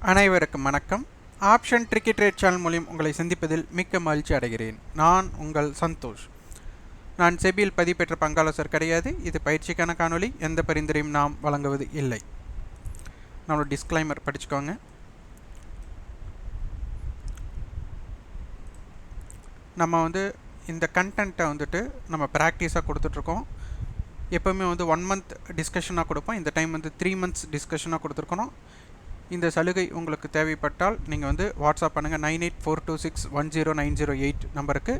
அனைவருக்கும் வணக்கம். Option tricky trade channel மூலியம் உங்களை சந்திப்பதில் மிக்க மகிழ்ச்சி அடைகிறேன். நான் உங்கள் சந்தோஷ். நான் செபியில் பதிவு பெற்ற பங்காளசர் கிடையாது. இது பயிற்சிக்கான காணொளி. எந்த பரிந்துரையும் நாம் வழங்குவது இல்லை. நம்மளோட டிஸ்க்ளைமர் படிச்சுக்கோங்க. நம்ம வந்து இந்த கண்டென்ட்டை வந்துட்டு நம்ம ப்ராக்டிஸாக கொடுத்துட்ருக்கோம். எப்போவுமே வந்து ஒன் மந்த் டிஸ்கஷனாக கொடுப்போம். இந்த டைம் வந்து த்ரீ மந்த்ஸ் டிஸ்கஷனாக கொடுத்துருக்கணும். இந்த சலுகை உங்களுக்கு தேவைப்பட்டால் நீங்கள் வந்து வாட்ஸ்அப் பண்ணுங்கள் nine eight four two six one zero nine zero eight நம்பருக்கு.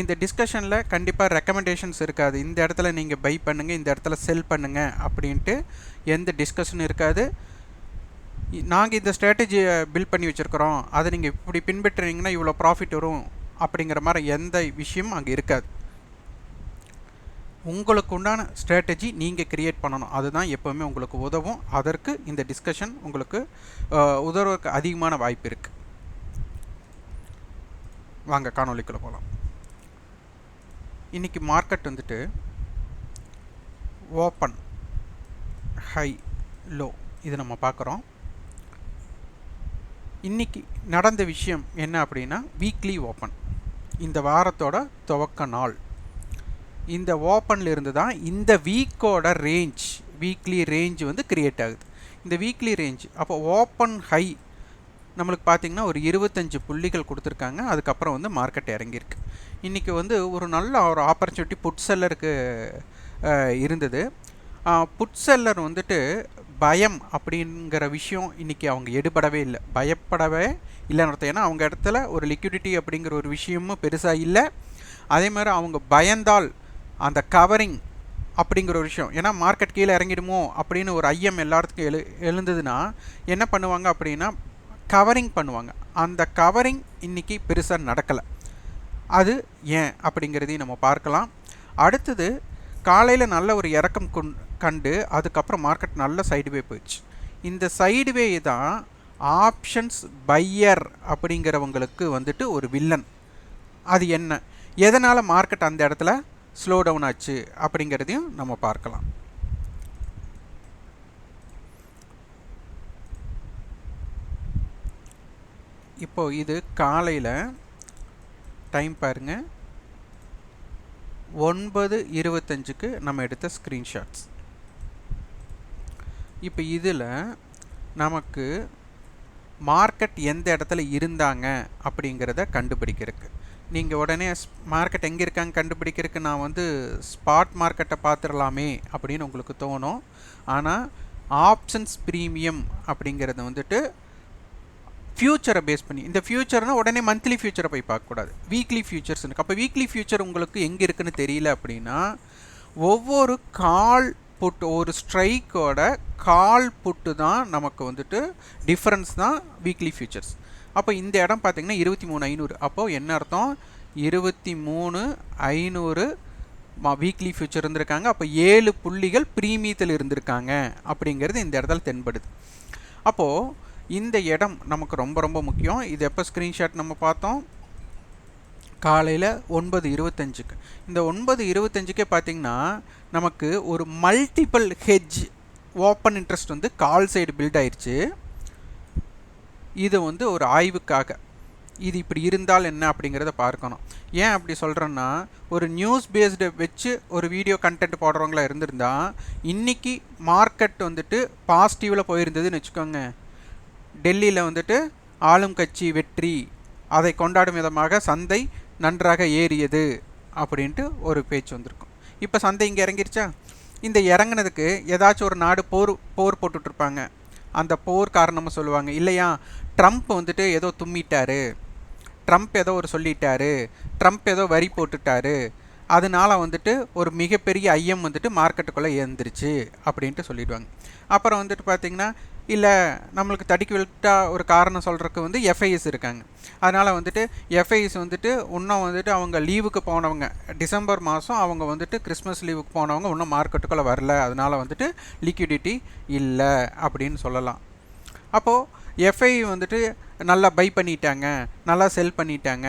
இந்த டிஸ்கஷனில் கண்டிப்பாக ரெக்கமெண்டேஷன்ஸ் இருக்காது. இந்த இடத்துல நீங்கள் பை பண்ணுங்கள் இந்த இடத்துல செல் பண்ணுங்கள் அப்படின்ட்டு எந்த டிஸ்கஷனும் இருக்காது. நாங்கள் இந்த ஸ்ட்ராட்டஜியை பில்ட் பண்ணி வச்சுருக்கிறோம். அதை நீங்கள் இப்படி பின்பற்றுறீங்கன்னா இவ்வளோ ப்ராஃபிட் வரும் அப்படிங்கிற மாதிரி எந்த விஷயமும் அங்கே இருக்காது. உங்களுக்கு உண்டான ஸ்ட்ராட்டஜி நீங்கள் க்ரியேட் பண்ணணும். அதுதான் எப்போவுமே உங்களுக்கு உதவும். அதற்கு இந்த டிஸ்கஷன் உங்களுக்கு உதவுவதற்கு அதிகமான வாய்ப்பு இருக்குது வாங்க காணொலிக்குள்ளே போகலாம் இன்றைக்கி மார்க்கெட் வந்துட்டு ஓப்பன் ஹை லோ இது நம்ம பார்க்குறோம். இன்றைக்கி நடந்த விஷயம் என்ன அப்படின்னா வீக்லி ஓப்பன் இந்த வாரத்தோட துவக்க நாள். இந்த ஓப்பனில் இருந்து தான் இந்த வீக்கோட ரேஞ்ச் வீக்லி ரேஞ்ச் வந்து க்ரியேட் ஆகுது. இந்த வீக்லி ரேஞ்ச் அப்போ ஓப்பன் ஹை நம்மளுக்கு பார்த்திங்கன்னா ஒரு இருபத்தஞ்சு புள்ளிகள் கொடுத்துருக்காங்க. அதுக்கப்புறம் வந்து மார்க்கெட் இறங்கியிருக்கு. இன்றைக்கி வந்து ஒரு நல்ல ஒரு ஆப்பர்ச்சுனிட்டி புட் செல்லருக்கு இருந்தது. புட் செல்லர் வந்துட்டு பயம் அப்படிங்கிற விஷயம் இன்றைக்கி அவங்க எடுபடவே இல்லை. பயப்படவே இல்லைன்னு ஏன்னா அவங்க இடத்துல ஒரு லிக்விடிட்டி அப்படிங்கிற ஒரு விஷயமும் பெருசாக இல்லை. அதே மாதிரி அவங்க பயந்தால் அந்த கவரிங் அப்படிங்கிற ஒரு விஷயம். ஏன்னா மார்க்கெட் கீழே இறங்கிடுமோ அப்படின்னு ஒரு ஐயம் எல்லாத்துக்கும் எழு எழுந்ததுன்னா என்ன பண்ணுவாங்க அப்படின்னா கவரிங் பண்ணுவாங்க. அந்த கவரிங் இன்றைக்கி பெருசாக நடக்கலை. அது ஏன் அப்படிங்கிறதையும் நம்ம பார்க்கலாம். அடுத்தது காலையில் நல்ல ஒரு இறக்கம் கொண் கண்டு அதுக்கப்புறம் மார்க்கெட் நல்ல சைடுவே போயிடுச்சு. இந்த சைடுவே தான் ஆப்ஷன்ஸ் பையர் அப்படிங்கிறவங்களுக்கு வந்துட்டு ஒரு வில்லன் அது என்ன? எதனால் மார்க்கெட் அந்த இடத்துல ஸ்லோ டவுன் ஆச்சு அப்படிங்கிறதையும் நம்ம பார்க்கலாம். இப்போது இது காலையில் டைம் பாருங்க. ஒன்பது இருபத்தஞ்சுக்கு நம்ம எடுத்த ஸ்க்ரீன்ஷாட்ஸ் இப்போ இதில் நமக்கு மார்க்கெட் எந்த இடத்துல இருந்தாங்க அப்படிங்கிறத கண்டுபிடிக்கிறதுக்கு. நீங்கள் உடனே மார்க்கெட் எங்கே இருக்காங்க கண்டுபிடிக்கிறதுக்கு நான் வந்து ஸ்பாட் மார்க்கெட்டை பார்த்துடலாமே அப்படின்னு உங்களுக்கு தோணும். ஆனால் ஆப்ஷன்ஸ் ப்ரீமியம் அப்படிங்கிறது வந்துட்டு ஃப்யூச்சரை பேஸ் பண்ணி இந்த ஃப்யூச்சர்னால் உடனே மந்த்லி ஃப்யூச்சரை போய் பார்க்கக்கூடாது. வீக்லி ஃப்யூச்சர்ஸ் இருக்குது அப்போ வீக்லி ஃப்யூச்சர் உங்களுக்கு எங்கே இருக்குன்னு தெரியல அப்படின்னா ஒவ்வொரு கால் புட்டு ஒரு ஸ்ட்ரைக்கோட கால் புட்டு தான் நமக்கு வந்துட்டு டிஃப்ரென்ஸ் தான் வீக்லி ஃபியூச்சர்ஸ் அப்போ இந்த இடம் பார்த்திங்கன்னா இருபத்தி மூணு ஐநூறு. அப்போது என்ன அர்த்தம்? இருபத்தி மூணு ஐநூறு வீக்லி ஃபியூச்சர் இருந்திருக்காங்க. அப்போ ஏழு புள்ளிகள் ப்ரீமியத்தில் இருந்திருக்காங்க அப்படிங்கிறது இந்த இடத்துல தென்படுது. அப்போது இந்த இடம் நமக்கு ரொம்ப ரொம்ப முக்கியம். இது எப்போ ஸ்க்ரீன்ஷாட் நம்ம பார்த்தோம்? காலையில் ஒன்பது இருபத்தஞ்சுக்கு. இந்த ஒன்பது இருபத்தஞ்சுக்கே பார்த்திங்கன்னா நமக்கு ஒரு மல்டிபிள் ஹெஜ் ஓப்பன் இன்ட்ரெஸ்ட் வந்து கால் சைடு பில்ட் ஆயிடுச்சு இது வந்து ஒரு ஆய்வுக்காக. இது இப்படி இருந்தால் என்ன அப்படிங்கிறத பார்க்கணும். ஏன் அப்படி சொல்கிறேன்னா ஒரு நியூஸ் பேஸ்டு வச்சு ஒரு வீடியோ கண்டென்ட் போடுறவங்களா இருந்திருந்தா இன்றைக்கி மார்க்கெட் வந்துட்டு பாசிட்டிவில் போயிருந்ததுன்னு வச்சுக்கோங்க. டெல்லியில் வந்துட்டு ஆளும் கட்சி வெற்றி அதை கொண்டாடும் விதமாக சந்தை நன்றாக ஏறியது அப்படின்ட்டு ஒரு பேச்சு வந்திருக்கும். இப்போ சந்தை இங்கே இறங்கிருச்சா? இந்த இறங்கினதுக்கு ஏதாச்சும் ஒரு நாடு போர் போர் போட்டுட்ருப்பாங்க அந்த போர் காரணமாக சொல்லுவாங்க. இல்லையா? ட்ரம்ப் வந்துட்டு ஏதோ தும்மிட்டாரு. ட்ரம்ப் ஏதோ ஒரு சொல்லிட்டாரு. ட்ரம்ப் ஏதோ வரி போட்டுட்டாரு. அதனால வந்துட்டு ஒரு மிகப்பெரிய ஐயம் வந்துட்டு மார்க்கெட்டுக்குள்ளே ஏந்திருச்சு அப்படின்ட்டு சொல்லிடுவாங்க. அப்புறம் வந்துட்டு பார்த்திங்கன்னா இல்லை நம்மளுக்கு தடுக்கி விட்டால் ஒரு காரணம் சொல்கிறதுக்கு வந்து எஃப்ஐஎஸ் இருக்காங்க. அதனால் வந்துட்டு எஃப்ஐஎஸ் வந்துட்டு இன்னும் வந்துட்டு அவங்க லீவுக்கு போனவங்க டிசம்பர் மாதம் அவங்க வந்துட்டு கிறிஸ்மஸ் லீவுக்கு போனவங்க இன்னும் மார்க்கெட்டுக்குள்ளே வரல. அதனால் வந்துட்டு லிக்விடிட்டி இல்லை அப்படின்னு சொல்லலாம். அப்போது எஃப்ஐ வந்துட்டு நல்லா பை பண்ணிட்டாங்க நல்லா செல் பண்ணிட்டாங்க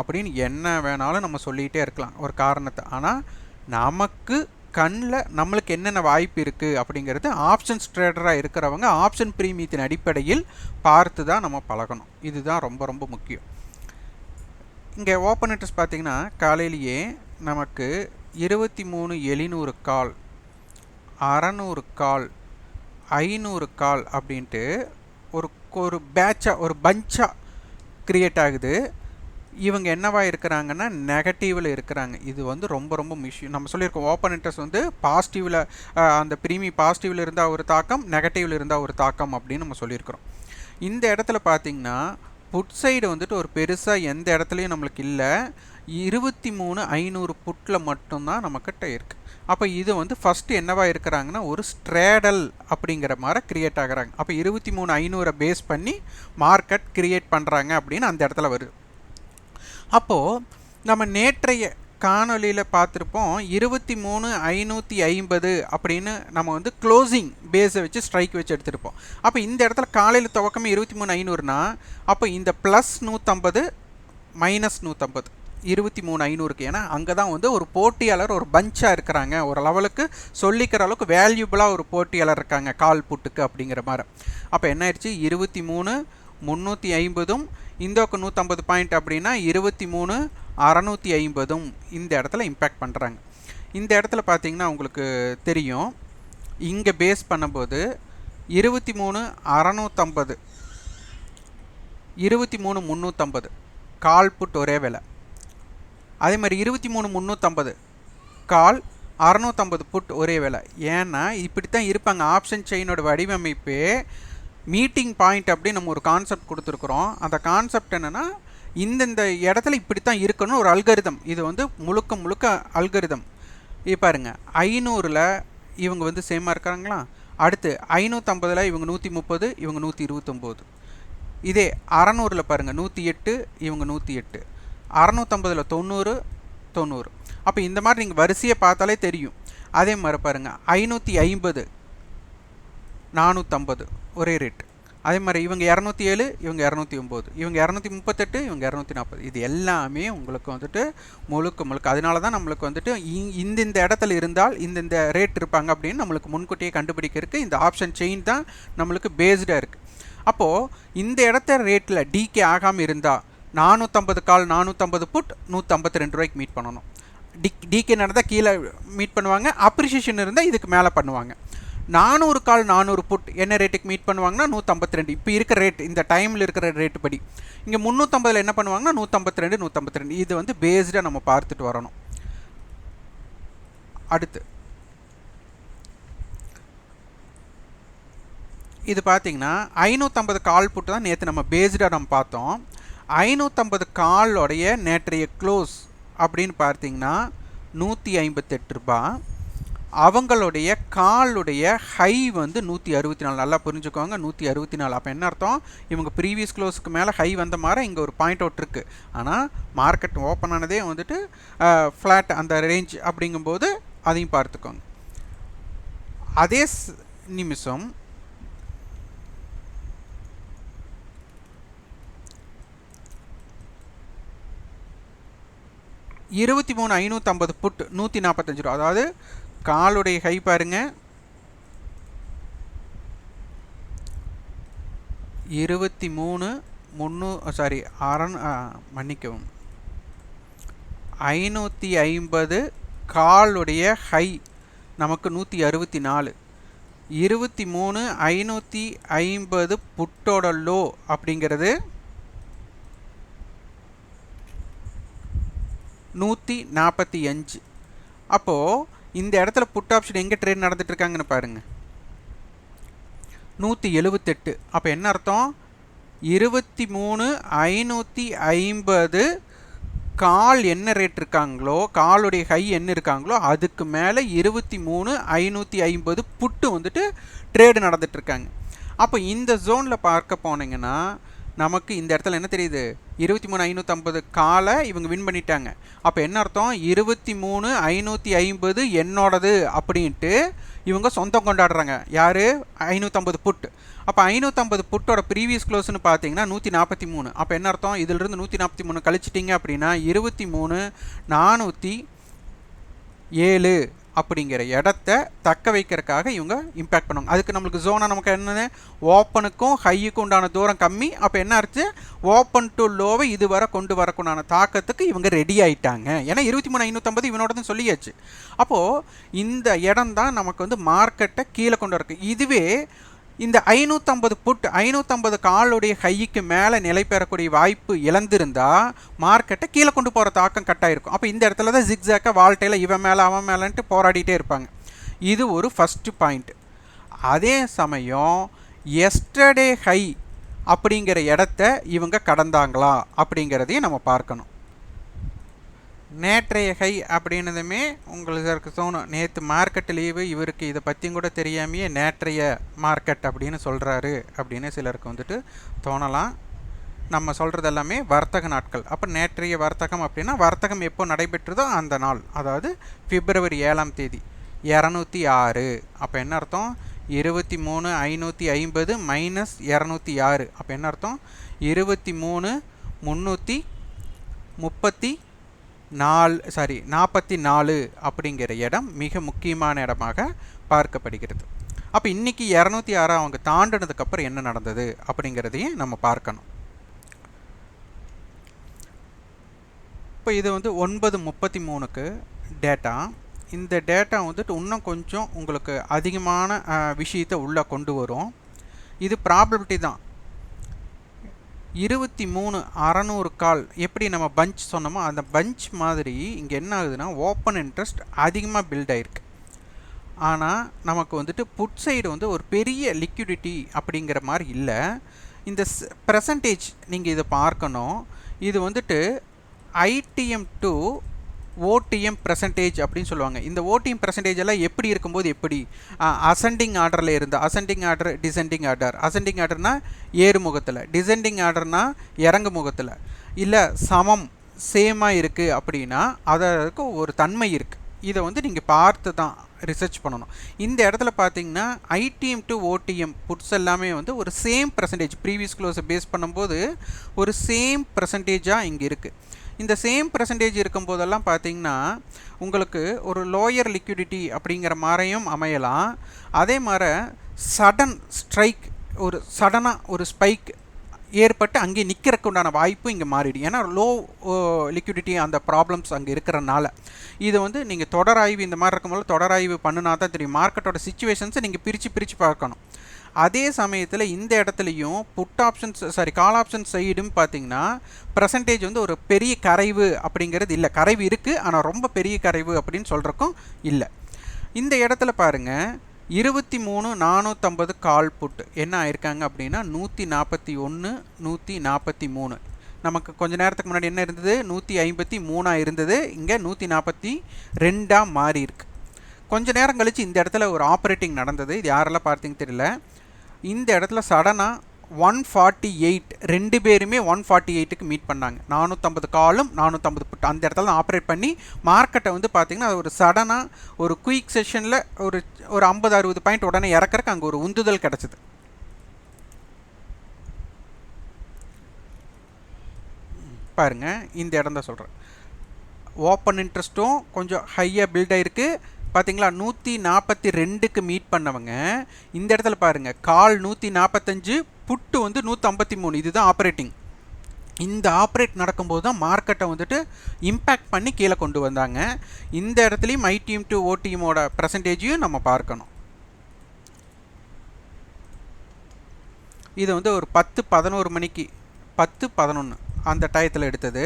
அப்படின்னு என்ன வேணாலும் நம்ம சொல்லிகிட்டே இருக்கலாம். ஒரு காரணத்தை. ஆனால் நமக்கு கண்ணில் நம்மளுக்கு என்னென்ன வாய்ப்பு இருக்குது அப்படிங்கிறது ஆப்ஷன்ஸ் ட்ரேடராக இருக்கிறவங்க ஆப்ஷன் பிரீமியத்தின் அடிப்படையில் பார்த்து தான் நம்ம பழகணும். இதுதான் ரொம்ப ரொம்ப முக்கியம். இங்கே ஓப்பன் இன்ட்ரெஸ்ட் பார்த்தீங்கன்னா காலையிலேயே நமக்கு இருபத்தி மூணு எழுநூறு கால் அறநூறு கால் ஐநூறு கால் அப்படின்ட்டு ஒரு ஒரு பேட்சாக ஒரு பஞ்சாக க்ரியேட் ஆகுது. இவங்க என்னவா இருக்கிறாங்கன்னா நெகட்டிவில் இருக்கிறாங்க. இது வந்து ரொம்ப ரொம்ப மிஷ்யூ நம்ம சொல்லியிருக்கோம் ஓப்பன் இன்ட்ரெஸ்ட் வந்து பாசிட்டிவில் அந்த பிரீமி பாசிட்டிவில் இருந்தால் ஒரு தாக்கம் நெகட்டிவில் இருந்தால் ஒரு தாக்கம் அப்படின்னு நம்ம சொல்லியிருக்கிறோம். இந்த இடத்துல பார்த்தீங்கன்னா புட் சைடு வந்துட்டு ஒரு பெருசாக எந்த இடத்துலையும் நம்மளுக்கு இல்லை. இருபத்தி மூணு ஐநூறு புட்டில் மட்டும்தான் நம்மக்கிட்ட இருக்குது அப்போ இது வந்து ஃபஸ்ட்டு என்னவா இருக்கிறாங்கன்னா ஒரு ஸ்ட்ரேடல் அப்படிங்கிற மாதிரி க்ரியேட் ஆகுறாங்க. அப்போ இருபத்தி மூணு ஐநூறை பேஸ் பண்ணி மார்க்கெட் க்ரியேட் பண்ணுறாங்க அப்படின்னு அந்த இடத்துல வருது. அப்போது நம்ம நேற்றைய காணொலியில் பார்த்துருப்போம் இருபத்தி மூணு ஐநூற்றி ஐம்பது அப்படின்னு நம்ம வந்து க்ளோசிங் பேஸை வச்சு ஸ்ட்ரைக் வச்சு எடுத்திருப்போம். அப்போ இந்த இடத்துல காலையில் துவக்கமே இருபத்தி மூணு ஐநூறுனா அப்போ இந்த ப்ளஸ் நூற்றம்பது மைனஸ் நூற்றம்பது இருபத்தி மூணு ஐநூறுக்கு. ஏன்னா அங்கே தான் வந்து ஒரு போட்டியாளர் ஒரு பஞ்சாக இருக்கிறாங்க. ஒரு லெவலுக்கு சொல்லிக்கிற அளவுக்கு வேல்யூபிளாக ஒரு போட்டியாளர் இருக்காங்க கால் புட்டுக்கு அப்படிங்கிற மாதிரி. அப்போ என்ன ஆயிடுச்சு? இருபத்தி மூணு முந்நூற்றி ஐம்பதும் இந்தோக்கு நூற்றம்பது பாயிண்ட் அப்படின்னா இருபத்தி மூணு அறநூற்றி ஐம்பதும் இந்த இடத்துல இம்பேக்ட் பண்ணுறாங்க இந்த இடத்துல பார்த்தீங்கன்னா உங்களுக்கு தெரியும். இங்கே பேஸ் பண்ணும்போது இருபத்தி மூணு அறநூற்றம்பது இருபத்தி மூணு முந்நூற்றம்பது கால் புட் ஒரே விலை. அதே மாதிரி இருபத்தி மூணு முந்நூற்றம்பது கால் அறநூற்றம்பது புட் ஒரே விலை. ஏன்னா இப்படி தான் இருப்பாங்க ஆப்ஷன் செயினோட வடிவமைப்பே மீட்டிங் பாயிண்ட் அப்படி நம்ம ஒரு கான்செப்ட் கொடுத்துருக்குறோம். அந்த கான்செப்ட் என்னென்னா இந்தந்த இடத்துல இப்படி தான் இருக்கணும் ஒரு அல்கரிதம் இது வந்து முழுக்க முழுக்க அல்கரிதம் இது பாருங்கள் ஐநூறில் இவங்க வந்து சேமாக இருக்காங்களா? அடுத்து ஐநூற்றம்பதில் இவங்க நூற்றி முப்பது இவங்க நூற்றி இருபத்தொம்போது இதே அறநூறில் பாருங்கள் நூற்றி எட்டு இவங்க நூற்றி எட்டு அறநூற்றம்பதில் தொண்ணூறு தொண்ணூறு. அப்போ இந்த மாதிரி நீங்கள் வரிசையை பார்த்தாலே தெரியும். அதே மாதிரி பாருங்கள் ஐநூற்றி ஐம்பது நானூற்றம்பது ஒரே ரேட் அதே மாதிரி இவங்க இரநூத்தி ஏழு இவங்க இரநூத்தி ஒம்பது இவங்க இரநூத்தி முப்பத்தெட்டு இவங்க இரநூத்தி நாற்பது. இது எல்லாமே உங்களுக்கு வந்துட்டு முழுக்க முழுக்க அதனால தான் நம்மளுக்கு வந்துட்டு இந்த இந்த இடத்துல இருந்தால் இந்த இந்த ரேட் இருப்பாங்க அப்படின்னு நம்மளுக்கு முன்கூட்டியே கண்டுபிடிக்கிறதுக்கு இந்த ஆப்ஷன் செயின் தான் நம்மளுக்கு பேஸ்டாக இருக்குது அப்போது இந்த இடத்த ரேட்டில் டிகே ஆகாமல் இருந்தால் நானூற்றம்பது கால் நானூற்றம்பது புட் நூற்றம்பத்தி ரெண்டு ரூபாய்க்கு மீட் பண்ணணும். டி டிகே நடந்தால் கீழே மீட் பண்ணுவாங்க அப்ரிஷியேஷன் இருந்தால் இதுக்கு மேலே பண்ணுவாங்க. நானூறு கால் நானூறு புட் என்ன ரேட்டுக்கு மீட் பண்ணுவாங்கன்னா நூற்றம்பத்தி ரெண்டு இப்போ இருக்கிற ரேட் இந்த டைமில் இருக்கிற ரேட்டு படி. இங்கே முந்நூற்றம்பதில் என்ன பண்ணுவாங்கன்னா நூற்றம்பத்தி ரெண்டு நூற்றம்பத்தி ரெண்டு இது வந்து பேஸ்டாக நம்ம பார்த்துட்டு வரணும். அடுத்து. இது பார்த்தீங்கன்னா ஐநூற்றம்பது கால் புட்டு தான் நேற்று நம்ம பேஸ்டாக நம்ம பார்த்தோம். ஐநூற்றம்பது காலோடைய நேற்றைய க்ளோஸ் அப்படின்னு பார்த்தீங்கன்னா நூற்றி ஐம்பத்தெட்டு ரூபாய் அவங்களுடைய காலுடைய ஹை வந்து நூற்றி அறுபத்தி நாலு. நல்லா புரிஞ்சுக்கோங்க நூற்றி அறுபத்தி நாலு. அப்போ என்ன அர்த்தம்? இவங்க ப்ரீவியஸ் க்ளோஸ்க்கு மேலே ஹை வந்த மாதிரி இங்கே ஒரு பாயிண்ட் அவுட் இருக்குது ஆனால் மார்க்கெட் ஓப்பன் ஆனதே வந்துட்டு ஃப்ளாட் அந்த ரேஞ்ச் அப்படிங்கும்போது அதையும் பார்த்துக்கோங்க. அதே நிமிஷம். இருபத்தி மூணு ஐநூற்றம்பது புட் நூற்றி நாற்பத்தஞ்சு ரூபா. அதாவது காலுடைய ஹை பாருங்க. இருபத்தி மூணு முந்நூ சாரி அறன் மன்னிக்கவும். ஐநூற்றி ஐம்பது காலுடைய ஹை நமக்கு நூற்றி அறுபத்தி நாலு இருபத்தி மூணு ஐநூற்றி ஐம்பது புட்டோட லோ அப்படிங்கிறது நூற்றி நாற்பத்தி அஞ்சு அப்போது இந்த இடத்துல புட் ஆப்ஷன் எங்கே ட்ரேட் நடந்துட்டு இருக்காங்கன்னு பாருங்கள் நூற்றி எழுபத்தெட்டு அப்போ என்ன அர்த்தம்? இருபத்தி மூணு ஐநூற்றி ஐம்பது கால் என்ன ரேட் இருக்காங்களோ காலுடைய ஹை என்ன இருக்காங்களோ அதுக்கு மேலே இருபத்தி மூணு ஐநூற்றி ஐம்பது புட்டு வந்துட்டு ட்ரேடு நடந்துகிட்ருக்காங்க அப்போ இந்த ஜோனில் பார்க்க போனீங்கன்னா நமக்கு இந்த இடத்துல என்ன தெரியுது? இருபத்தி மூணு ஐநூற்றம்பது காலை இவங்க வின் பண்ணிட்டாங்க. அப்போ என்ன அர்த்தம்? இருபத்தி மூணு ஐநூற்றி ஐம்பது என்னோடது அப்படின்ட்டு இவங்க சொந்தம் கொண்டாடுறாங்க. யார்? ஐநூற்றம்பது புட் அப்போ ஐநூற்றம்பது புட்டோட ப்ரீவியஸ் க்ளோஸ்னு பார்த்தீங்கன்னா நூற்றி நாற்பத்தி மூணு அப்போ என்ன அர்த்தம்? இதிலிருந்து நூற்றி நாற்பத்தி மூணு கழிச்சிட்டிங்க அப்படின்னா இருபத்தி மூணு நானூற்றி ஏழு. அப்படிங்கிற இடத்த தக்க வைக்கிறதுக்காக இவங்க இம்பேக்ட் பண்ணுவாங்க. அதுக்கு நம்மளுக்கு ஜோனாக நமக்கு என்னது ஓப்பனுக்கும் ஹையுக்கும் உண்டான தூரம் கம்மி. அப்போ என்ன ஆச்சு ஓப்பன் டு லோவை இதுவரை கொண்டு வரக்குண்டான தாக்கத்துக்கு இவங்க ரெடி ஆயிட்டாங்க. ஏன்னா இருபத்தி மூணு ஐநூற்றம்பது இவனோடதும் சொல்லியாச்சு. அப்போது இந்த இடம் தான் நமக்கு வந்து மார்க்கெட்டை கீழே கொண்டு வரக்கு. இதுவே இந்த ஐநூற்றம்பது புட் ஐநூற்றம்பது காலுடைய ஹைக்கு மேலே நிலை பெறக்கூடிய வாய்ப்பு இழந்திருந்தா மார்க்கெட்டை கீழே கொண்டு போகிற தாக்கம் கட்டாயிருக்கும் அப்போ இந்த இடத்துல தான் ஜிக்ஸாக்காக வாழ்க்கையில் இவன் மேலே அவன் மேலேன்ட்டு போராடிட்டே இருப்பாங்க. இது ஒரு ஃபஸ்ட்டு பாயிண்ட் அதே சமயம் எஸ்டர்டே ஹை அப்படிங்கிற இடத்த இவங்க கடந்தாங்களா அப்படிங்கிறதையும் நம்ம பார்க்கணும். நேற்றைய ஹை அப்படின்னதுமே உங்களுக்கு தோணும். நேற்று மார்க்கெட் லீவு இவருக்கு இதை பற்றியும் கூட தெரியாமையே நேற்றைய மார்க்கெட் அப்படின்னு சொல்கிறாரு அப்படின்னு சிலருக்கு வந்துட்டு தோணலாம். நம்ம சொல்கிறது எல்லாமே வர்த்தக நாட்கள். அப்போ நேற்றைய வர்த்தகம் அப்படின்னா வர்த்தகம் எப்போ நடைபெற்றதோ அந்த நாள். அதாவது பிப்ரவரி ஏழாம் தேதி. இரநூத்தி ஆறு. அப்போ என்ன அர்த்தம்? இருபத்தி மூணு ஐநூற்றி ஐம்பது மைனஸ் இரநூத்தி ஆறு. அப்போ என்ன அர்த்தம்? இருபத்தி மூணு முந்நூற்றி முப்பத்தி நாலு சாரி நாற்பத்தி நாலு அப்படிங்கிற இடம் மிக முக்கியமான இடமாக பார்க்கப்படுகிறது. அப்போ இன்றைக்கி இரநூத்தி ஆறு அவங்க தாண்டினதுக்கப்புறம் என்ன நடந்தது அப்படிங்கிறதையும் நம்ம பார்க்கணும். இப்போ இது வந்து ஒன்பது முப்பத்தி மூணுக்கு டேட்டா இந்த டேட்டா வந்துட்டு இன்னும் கொஞ்சம் உங்களுக்கு அதிகமான விஷயத்தை உள்ளே கொண்டு வரும். இது ப்ராபபிலிட்டி தான். இருபத்தி மூணு அறநூறு கால். எப்படி நம்ம பஞ்ச் சொன்னோமோ அந்த பஞ்ச் மாதிரி இங்கே என்ன ஆகுதுன்னா ஓப்பன் இன்ட்ரெஸ்ட் அதிகமாக பில்ட் ஆகிருக்கு ஆனால் நமக்கு வந்துட்டு புட் சைடு வந்து ஒரு பெரிய லிக்விடிட்டி அப்படிங்கிற மாதிரி இல்லை. இந்த ப்ரெசன்டேஜ் நீங்கள் இதை பார்க்கணும். இது வந்துட்டு ஐடிஎம் டு ஓடிஎம் பர்சன்டேஜ் அப்படின்னு சொல்லுவாங்க. இந்த ஓடிஎம் பர்சன்டேஜ் எல்லாம் எப்படி இருக்கும்போது எப்படி? அசெண்டிங் ஆர்டரில் இருந்து ascending order descending order ascending ஆர்டர்னா ஏறு முகத்தில் டிசெண்டிங் ஆர்டர்னா இறங்கு முகத்தில் இல்லை சமம் சேமாக இருக்குது அப்படின்னா அதற்கு ஒரு தன்மை இருக்குது இதை வந்து நீங்கள் பார்த்து தான் ரிசர்ச் பண்ணணும். இந்த இடத்துல பார்த்தீங்கன்னா ஐடிஎம் டு ஓடிஎம் புட்ஸ் எல்லாமே வந்து ஒரு சேம் பர்சன்டேஜ் ப்ரீவியஸ் க்ளோஸை பேஸ் பண்ணும்போது ஒரு சேம் பர்சன்டேஜாக இங்கே இருக்குது இந்த சேம் பர்சன்டேஜ் இருக்கும்போதெல்லாம் பார்த்தீங்கன்னா உங்களுக்கு ஒரு லோயர் லிக்விடிட்டி அப்படிங்கிற மாதிரியும் அமையலாம். அதே மாதிரி சடன் ஸ்ட்ரைக் ஒரு சடனாக ஒரு ஸ்பைக் ஏற்பட்டு அங்கே நிற்கிறதுக்கு உண்டான வாய்ப்பு இங்கே மாறிடும் ஏன்னா லோ லிக்விடிட்டி அந்த ப்ராப்ளம்ஸ் அங்கே இருக்கிறனால இது வந்து நீங்கள் தொடராய்வு இந்த மாதிரி இருக்கும்போது தொடராய்வு பண்ணினா தான் தெரியும். மார்க்கெட்டோட சுச்சுவேஷன்ஸை நீங்கள் பிரித்து பிரித்து பார்க்கணும். அதே சமயத்தில் இந்த இடத்துலையும் put options sorry call option சைடும் பார்த்தீங்கன்னா பர்சன்டேஜ் வந்து ஒரு பெரிய கரைவு அப்படிங்கிறது இல்லை. கரைவு இருக்குது ஆனால் ரொம்ப பெரிய கரைவு அப்படின்னு சொல்கிறக்கும் இல்லை. இந்த இடத்துல பாருங்கள் இருபத்தி மூணு நானூற்றம்பது கால் புட்டு என்ன ஆயிருக்காங்க அப்படின்னா நூற்றி நாற்பத்தி ஒன்று நூற்றி நாற்பத்தி மூணு. நமக்கு கொஞ்ச நேரத்துக்கு முன்னாடி என்ன இருந்தது? நூற்றி ஐம்பத்தி மூணாக இருந்தது. இங்கே நூற்றி நாற்பத்தி ரெண்டாக மாறி இருக்குது கொஞ்ச நேரம் கழித்து இந்த இடத்துல ஒரு ஆப்ரேட்டிங் நடந்தது. இது யாரெல்லாம் பார்த்தீங்கன்னு தெரியல. இந்த இடத்துல சடனாக ஒன் ஃபார்ட்டி எயிட் ரெண்டு பேருமே ஒன் ஃபார்ட்டி எயிட்டுக்கு மீட் பண்ணாங்க. நானூற்றம்பது காலும் நானூற்றம்பது புட்டு அந்த இடத்துல தான் ஆப்ரேட் பண்ணி மார்க்கெட்டை வந்து பார்த்திங்கன்னா அது ஒரு சடனாக ஒரு குயிக் செஷனில் ஒரு ஒரு ஐம்பது அறுபது பாயிண்ட் உடனே இறக்கறக்கு அங்கே ஒரு உந்துதல் கிடச்சிது. பாருங்கள் இந்த இடம் தான் சொல்கிறேன் ஓப்பன் இன்ட்ரெஸ்ட்டும் கொஞ்சம் ஹையாக பில்ட் ஆகிருக்கு பார்த்தீங்களா நூற்றி நாற்பத்தி ரெண்டுக்கு மீட் பண்ணவங்க. இந்த இடத்துல பாருங்கள் கால் நூற்றி நாற்பத்தஞ்சு புட்டு வந்து நூற்றம்பத்தி மூணு இதுதான் ஆப்ரேட்டிங் இந்த ஆப்ரேட் நடக்கும்போது தான் மார்க்கெட்டை வந்துட்டு இம்பேக்ட் பண்ணி கீழே கொண்டு வந்தாங்க. இந்த இடத்துலையும் ஐடிஎம் டு ஓடிஎமோட பர்சன்டேஜையும் நம்ம பார்க்கணும். இது வந்து ஒரு பத்து பதினோரு மணிக்கு பத்து பதினொன்று அந்த டயத்தில் எடுத்தது.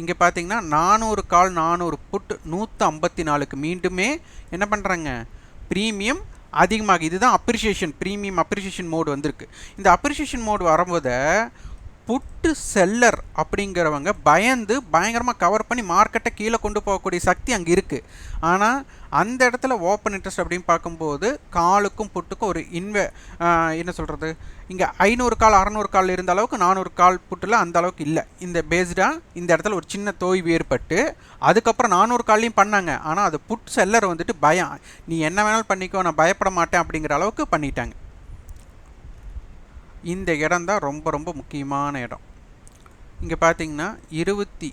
இங்கே பார்த்தீங்கன்னா நானூறு கால் நானூறு புட் நூற்று ஐம்பத்தி நாலுக்கு மீண்டுமே என்ன பண்ணுறாங்க ப்ரீமியம் அதிகமாக. இதுதான் அப்ரிஷியேஷன் ப்ரீமியம் அப்ரிஷியேஷன் மோடு வந்திருக்கு. இந்த அப்ரிஷியேஷன் மோடு வரும்போது புட்டு செல்லர் அப்படிங்கிறவங்க பயந்து பயங்கரமாக கவர் பண்ணி மார்க்கெட்டை கீழே கொண்டு போகக்கூடிய சக்தி அங்கே இருக்குது ஆனால் அந்த இடத்துல ஓப்பன் இன்ட்ரெஸ்ட் அப்படின்னு பார்க்கும்போது காலுக்கும் புட்டுக்கும் ஒரு இன்வெ என்ன சொல்கிறது இங்கே ஐநூறு கால் அறநூறு கால் இருந்த அளவுக்கு நானூறு கால் புட்டில் அந்த அளவுக்கு இல்லை. இந்த பேஸ்டாக இந்த இடத்துல ஒரு சின்ன தோய்வு ஏற்பட்டு அதுக்கப்புறம் நானூறு கால்லையும் பண்ணாங்க. ஆனால் அது புட் செல்லர் வந்துட்டு பயம். நீ என்ன வேணாலும் பண்ணிக்கோ நான் பயப்பட மாட்டேன் அப்படிங்கிற அளவுக்கு பண்ணிட்டாங்க. இந்த இடம் தான் ரொம்ப ரொம்ப முக்கியமான இடம். இங்கே பார்த்தீங்கன்னா இருபத்தி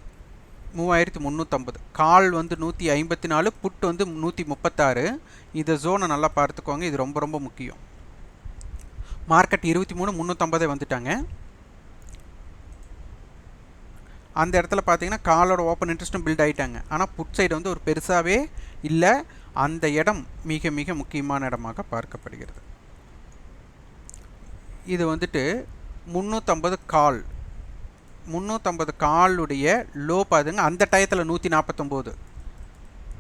மூவாயிரத்தி முந்நூற்றம்பது கால் வந்து நூற்றி ஐம்பத்தி நாலு புட் வந்து நூற்றி முப்பத்தாறு. இந்த ஜோனை நல்லா பார்த்துக்கோங்க இது ரொம்ப ரொம்ப முக்கியம். மார்க்கெட் இருபத்தி மூணு முந்நூற்றம்பதே வந்துட்டாங்க. அந்த இடத்துல பார்த்தீங்கன்னா காலோட ஓப்பன் இன்ட்ரெஸ்ட்டும் பில்ட் ஆகிட்டாங்க ஆனால் புட் சைடு வந்து ஒரு பெருசாகவே இல்லை. அந்த இடம் மிக மிக முக்கியமான இடமாக பார்க்கப்படுகிறது. இது வந்துட்டு முந்நூற்றம்பது கால். முந்நூற்றம்பது காலுடைய லோ பாருங்க அந்த டயத்தில் நூற்றி நாற்பத்தொம்போது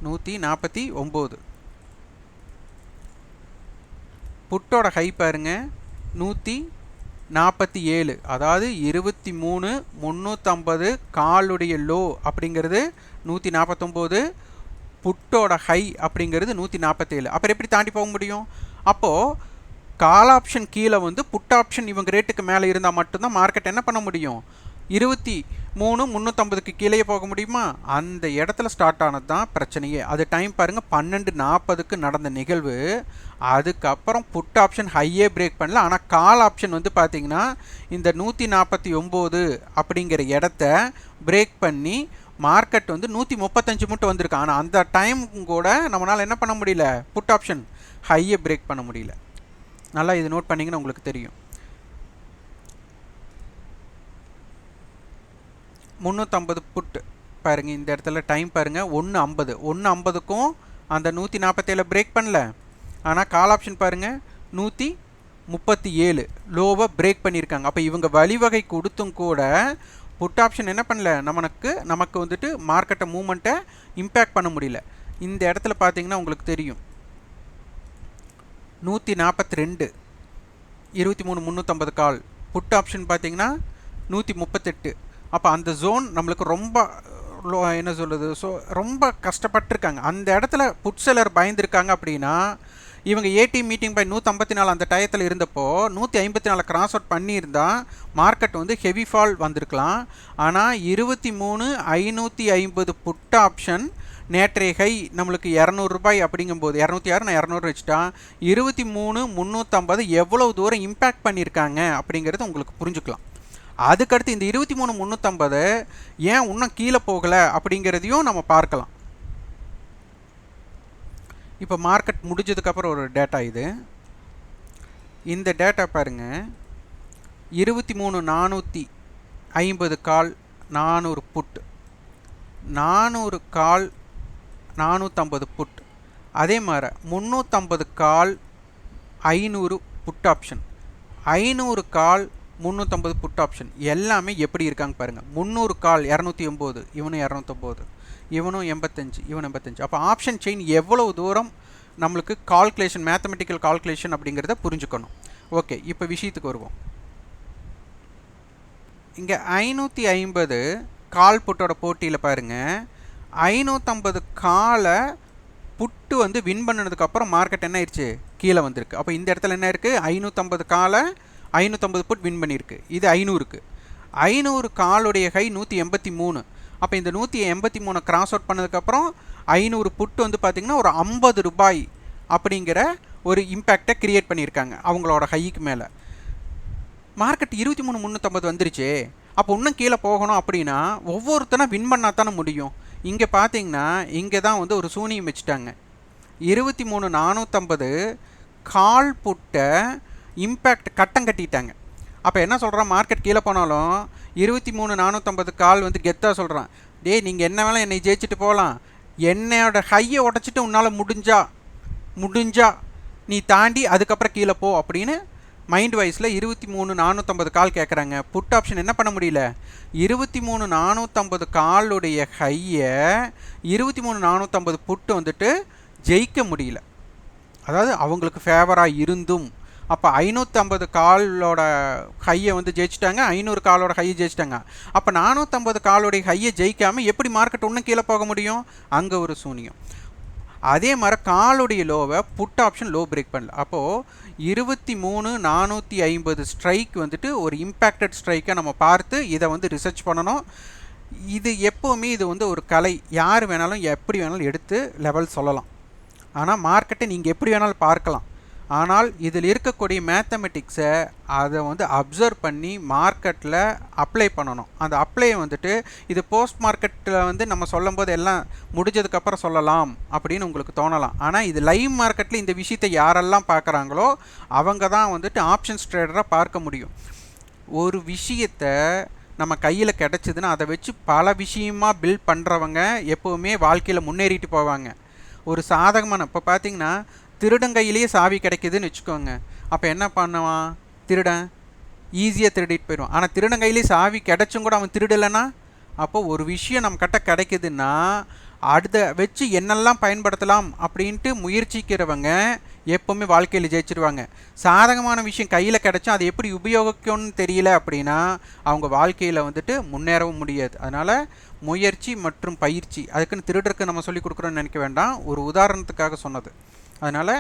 நூற்றி நாற்பத்தி ஒம்பது புட்டோட ஹை பாருங்க. நூற்றி நாற்பத்தி ஏழு அதாவது இருபத்தி மூணு முந்நூற்றம்பது காலுடைய லோ அப்படிங்கிறது நூற்றி நாற்பத்தொம்போது புட்டோட ஹை அப்படிங்கிறது நூற்றி நாற்பத்தேழு அப்புறம் எப்படி தாண்டி போக முடியும்? அப்போது கால் ஆப்ஷன் கீழே வந்து புட் ஆப்ஷன் இவங்க ரேட்டுக்கு மேலே இருந்தால் மட்டும்தான் மார்க்கெட் என்ன பண்ண முடியும்? இருபத்தி மூணு முந்நூற்றம்பதுக்கு கீழே போக முடியுமா? அந்த இடத்துல ஸ்டார்ட் ஆனது தான் பிரச்சனையே. அது டைம் பாருங்கள் பன்னெண்டு நாற்பதுக்கு நடந்த நிகழ்வு. அதுக்கப்புறம் புட் ஆப்ஷன் ஹையே பிரேக் பண்ணல. ஆனால் கால் ஆப்ஷன் வந்து பார்த்திங்கன்னா இந்த நூற்றி நாற்பத்தி ஒம்பது அப்படிங்கிற இடத்த பிரேக் பண்ணி மார்க்கெட் வந்து நூற்றி முப்பத்தஞ்சு மட்டும் வந்திருக்கு. ஆனால் அந்த டைம் கூட நம்மளால் என்ன பண்ண முடியல? புட் ஆப்ஷன் ஹையை பிரேக் பண்ண முடியல. நல்லா இது நோட் பண்ணிங்கன்னா உங்களுக்கு தெரியும். முந்நூற்றம்பது புட் பாருங்கள் இந்த இடத்துல டைம் பாருங்கள் ஒன்று ஐம்பது. ஒன்று ஐம்பதுக்கும் அந்த நூற்றி நாற்பத்தேழு பிரேக் பண்ணல. ஆனால் கால் ஆப்ஷன் பாருங்கள் நூற்றி முப்பத்தி ஏழு லோவை பிரேக் பண்ணியிருக்காங்க அப்போ இவங்க வழிவகை கொடுத்தும் கூட புட் ஆப்ஷன் என்ன பண்ணல? நமக்கு நமக்கு வந்துட்டு மார்க்கெட்டை மூமெண்ட்டை இம்பேக்ட் பண்ண முடியல. இந்த இடத்துல பார்த்தீங்கன்னா உங்களுக்கு தெரியும். நூற்றி நாற்பத்தி ரெண்டு. இருபத்தி மூணு முந்நூற்றம்பது கால். புட் ஆப்ஷன் பார்த்தீங்கன்னா நூற்றி முப்பத்தெட்டு. அப்போ அந்த ஜோன் நம்மளுக்கு ரொம்ப என்ன சொல்கிறது ஸோ ரொம்ப கஷ்டப்பட்டிருக்காங்க. அந்த இடத்துல புட் செலர் பயந்துருக்காங்க அப்படின்னா இவங்க ஏடி மீட்டிங் பை நூற்றம்பத்தி நாலு அந்த டயத்தில் இருந்தப்போ நூற்றி ஐம்பத்தி நாலு கிராஸ் அவுட் பண்ணியிருந்தால் மார்க்கெட் வந்து ஹெவி ஃபால் வந்திருக்கலாம். ஆனால் இருபத்தி மூணு ஐநூற்றி ஐம்பது புட் ஆப்ஷன் நேற்றைய ஹை நம்மளுக்கு இரநூறுபாய் அப்படிங்கும்போது இரநூத்தி ஆறு நான் இரநூறு வச்சுட்டான். இருபத்தி மூணு முந்நூற்றம்பது எவ்வளோ தூரம் இம்பேக்ட் பண்ணியிருக்காங்க அப்படிங்கிறது உங்களுக்கு புரிஞ்சுக்கலாம். அதுக்கடுத்து இந்த இருபத்தி மூணு முந்நூற்றம்பது ஏன் இன்னும் கீழே போகலை அப்படிங்கிறதையும் நம்ம பார்க்கலாம். இப்போ மார்க்கெட் முடிஞ்சதுக்கப்புறம் ஒரு டேட்டா இது. இந்த டேட்டா பாருங்கள் இருபத்தி மூணு நானூற்றி ஐம்பது கால் நானூறு புட் நானூறு கால் நானூற்றம்பது புட் அதே மாதிரி முந்நூற்றம்பது கால் ஐநூறு புட் ஆப்ஷன் ஐநூறு கால் முந்நூற்றம்பது புட் ஆப்ஷன் எல்லாமே எப்படி இருக்காங்க பாருங்கள் முந்நூறு கால் இரநூத்தி ஒம்பது இவனும் இரநூத்தொம்பது இவனும் எண்பத்தஞ்சு இவன் எண்பத்தஞ்சு. அப்போ ஆப்ஷன் செயின் எவ்வளவு தூரம் நம்மளுக்கு கால்குலேஷன் மேத்தமெட்டிக்கல் கால்குலேஷன் அப்படிங்கிறத புரிஞ்சுக்கணும். ஓகே இப்போ விஷயத்துக்கு வருவோம். இங்கே ஐநூற்றி ஐம்பது கால் புட்டோட போட்டியில் பாருங்கள் ஐநூற்றம்பது காலை புட்டு வந்து வின் பண்ணினதுக்கப்புறம் மார்க்கெட் என்ன ஆயிடுச்சு கீழே வந்திருக்கு. அப்போ இந்த இடத்துல என்ன இருக்குது ஐநூற்றம்பது காலை ஐநூற்றம்பது புட் வின் பண்ணியிருக்கு. இது ஐநூறுக்கு. ஐநூறு காலுடைய ஹை நூற்றி எண்பத்தி மூணு. அப்போ இந்த நூற்றி எண்பத்தி மூணு கிராஸ் அவுட் பண்ணதுக்கப்புறம் ஐநூறு புட்டு வந்து பார்த்திங்கன்னா ஒரு ஐம்பது ரூபாய் அப்படிங்கிற ஒரு இம்பேக்டை க்ரியேட் பண்ணியிருக்காங்க அவங்களோட ஹைக்கு மேலே. மார்க்கெட் இருபத்தி மூணு முந்நூற்றம்பது வந்துருச்சு. அப்போ இன்னும் கீழே போகணும் அப்படின்னா ஒவ்வொருத்தனா வின் பண்ணால் தானே முடியும். இங்கே பார்த்தீங்கன்னா இங்கே தான் வந்து ஒரு சூனியம் வச்சுட்டாங்க. இருபத்தி மூணு நானூற்றம்பது கால் புட்டை இம்பேக்ட் கட்டம் கட்டிட்டாங்க. அப்போ என்ன சொல்கிறான் மார்க்கெட் கீழே போனாலும் இருபத்தி மூணு நானூற்றம்பது கால் வந்து கெத்தாக சொல்கிறான் டேய் நீங்கள் என்ன வேலை என்னை ஜெயிச்சுட்டு போகலாம். என்னோட ஹையை உடச்சிட்டு உன்னால் முடிஞ்சா முடிஞ்சா நீ தாண்டி அதுக்கப்புறம் கீழே போ அப்படின்னு மைண்ட் வைஸில் இருபத்தி மூணு நானூற்றம்பது கால் கேட்குறாங்க புட் ஆப்ஷன் என்ன பண்ண முடியல? இருபத்தி மூணு நானூற்றம்பது காலுடைய ஹையை இருபத்தி மூணு நானூற்றம்பது புட்டு வந்துட்டு ஜெயிக்க முடியல. அதாவது அவங்களுக்கு ஃபேவராக இருந்தும். அப்போ ஐநூற்றம்பது காலோட ஹையை வந்து ஜெயிச்சிட்டாங்க. ஐநூறு காலோட ஹையை ஜெயிச்சிட்டாங்க. அப்போ நானூற்றம்பது காலோடைய ஹையை ஜெயிக்காமல் எப்படி மார்க்கெட் இன்னும் கீழே போக முடியும்? அங்கே ஒரு சூனியம். அதே மாதிரி காலுடைய லோவை புட் ஆப்ஷன் லோ பிரேக் பண்ணல. அப்போது இருபத்தி மூணு நானூற்றி ஐம்பது ஸ்ட்ரைக் வந்துட்டு ஒரு இம்பேக்டட் ஸ்ட்ரைக்கை நம்ம பார்த்து இதை வந்து ரிசர்ச் பண்ணணும். இது எப்போவுமே இது வந்து ஒரு கலை. யார் வேணாலும் எப்படி வேணாலும் எடுத்து லெவல் சொல்லலாம். ஆனால் மார்க்கெட்டை நீங்கள் எப்படி வேணாலும் பார்க்கலாம். ஆனால் இதில் இருக்கக்கூடிய மேத்தமெட்டிக்ஸை அதை வந்து அப்சர்வ் பண்ணி மார்க்கெட்டில் அப்ளை பண்ணணும். அந்த அப்ளை வந்துட்டு இது போஸ்ட் மார்க்கெட்டில் வந்து நம்ம சொல்லும்போது எல்லாம் முடிஞ்சதுக்கப்புறம் சொல்லலாம் அப்படின்னு உங்களுக்கு தோணலாம். ஆனால் இது லைவ் மார்க்கெட்டில் இந்த விஷயத்தை யாரெல்லாம் பார்க்குறாங்களோ அவங்க தான் வந்துட்டு ஆப்ஷன்ஸ் ட்ரேடராக பார்க்க முடியும். ஒரு விஷயத்தை நம்ம கையில் கிடச்சிதுன்னா அதை வச்சு பல விஷயமாக பில்ட் பண்ணுறவங்க எப்போவுமே வாழ்க்கையில் முன்னேறிட்டு போவாங்க. ஒரு சாதகமான இப்போ பார்த்தீங்கன்னா திருடன் கையிலேயே சாவி கிடைக்குதுன்னு வச்சுக்கோங்க. அப்போ என்ன பண்ணுவான்? திருடன் ஈஸியாக திருடிட்டு போயிடுவான். ஆனால் திருடன் கையிலேயே சாவி கிடைச்சும் கூட அவன் திருடலைன்னா அப்போ ஒரு விஷயம் நம்ம கிட்ட கிடைக்குதுன்னா அடுத்த வச்சு என்னெல்லாம் பயன்படுத்தலாம் அப்படின்ட்டு முயற்சிக்கிறவங்க எப்போவுமே வாழ்க்கையில் ஜெயிச்சிருவாங்க. சாதகமான விஷயம் கையில் கிடைச்சா அதை எப்படி உபயோகிக்கணும்னு தெரியல அப்படின்னா அவங்க வாழ்க்கையில் வந்துட்டு முன்னேறவும் முடியாது. அதனால் முயற்சி மற்றும் பயிற்சி அதுக்குன்னு திருடருக்கு நம்ம சொல்லி கொடுக்குறோன்னு நினைக்க வேண்டாம். ஒரு உதாரணத்துக்காக சொன்னது. அதனால்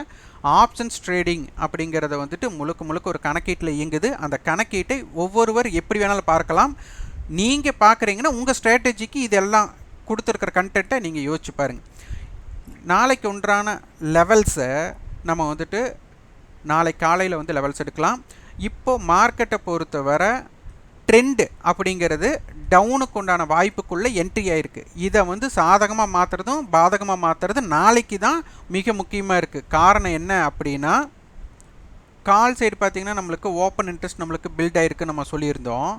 ஆப்ஷன்ஸ் ட்ரேடிங் அப்படிங்கிறத வந்துட்டு முழுக்க முழுக்க ஒரு கணக்கீட்டில் இயங்குது. அந்த கணக்கீட்டை ஒவ்வொருவர் எப்படி வேணாலும் பார்க்கலாம். நீங்கள் பார்க்குறீங்கன்னா உங்கள் ஸ்ட்ராட்டஜிக்கு இதெல்லாம் கொடுத்துருக்கிற கண்டென்ட்டை நீங்கள் யோசிச்சு பாருங்கள் நாளைக்கு ஒன்றான லெவல்ஸை நம்ம வந்துட்டு நாளை காலையில் வந்து லெவல்ஸ் எடுக்கலாம். இப்போ மார்க்கெட்டை பொறுத்தவரை ட்ரெண்டு அப்படிங்கிறது டவுனுக்கு உண்டான வாய்ப்புக்குள்ளே என்ட்ரி ஆகிருக்கு இதை வந்து சாதகமாக மாற்றுறதும் பாதகமாக மாற்றுறது நாளைக்கு தான் மிக முக்கியமாக இருக்குது காரணம் என்ன அப்படின்னா கால் சைடு பார்த்தீங்கன்னா நம்மளுக்கு ஓப்பன் இன்ட்ரெஸ்ட் நம்மளுக்கு பில்ட் ஆகிருக்கு நம்ம சொல்லியிருந்தோம்.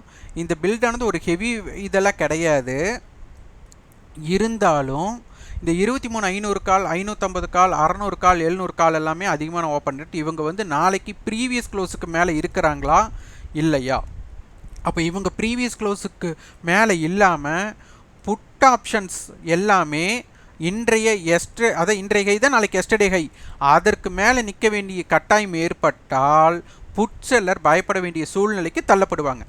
இந்த பில்டானது ஒரு ஹெவி இதெல்லாம் கிடையாது. இருந்தாலும் இந்த இருபத்தி மூணு ஐநூறு கால் ஐநூற்றம்பது கால் அறநூறு கால் எழுநூறு கால் எல்லாமே அதிகமான ஓப்பன் ரேட் இவங்க வந்து நாளைக்கு ப்ரீவியஸ் க்ளோஸுக்கு மேலே இருக்கிறாங்களா? இல்லையா? அப்போ இவங்க ப்ரீவியஸ் க்ளோஸுக்கு மேலே இல்லாமல் புட் ஆப்ஷன்ஸ் எல்லாமே இன்றைய எஸ்டே அதை இன்றைய ஹை தான் நாளைக்கு எஸ்டர்டே ஹை அதற்கு மேலே நிற்க வேண்டிய கட்டாயம் ஏற்பட்டால் புட் செல்லர் பயப்பட வேண்டிய சூழ்நிலைக்கு தள்ளப்படுவாங்க.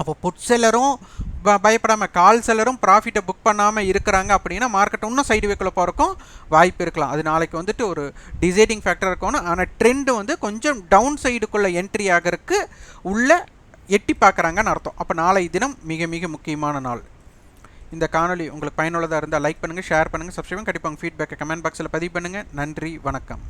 அப்போ புட் செல்லரும் ப பயப்படாமல் கால் செல்லரும் ப்ராஃபிட்டை புக் பண்ணாமல் இருக்கிறாங்க அப்படின்னா மார்க்கெட் இன்னும் சைடு வேக்கில் போகிறக்கும் வாய்ப்பு இருக்கலாம். அது நாளைக்கு வந்துட்டு ஒரு டிசைடிங் ஃபேக்டர் இருக்கணும். ஆனால் ட்ரெண்டு வந்து கொஞ்சம் டவுன் சைடுக்குள்ளே என்ட்ரி ஆகிறதுக்கு உள்ள எட்டி பார்க்குறாங்கன்னு அர்த்தம். அப்போ நாளை தினம் மிக மிக முக்கியமான நாள். இந்த காணொலி உங்களுக்கு பயனுள்ளதாக இருந்தால் லைக் பண்ணுங்கள் ஷேர் பண்ணுங்கள் சப்ஸ்கிரைப் கண்டிப்பாக உங்கள் ஃபீட்பேக்கை கமெண்ட் பாக்ஸில் பதிவு பண்ணுங்கள் நன்றி வணக்கம்.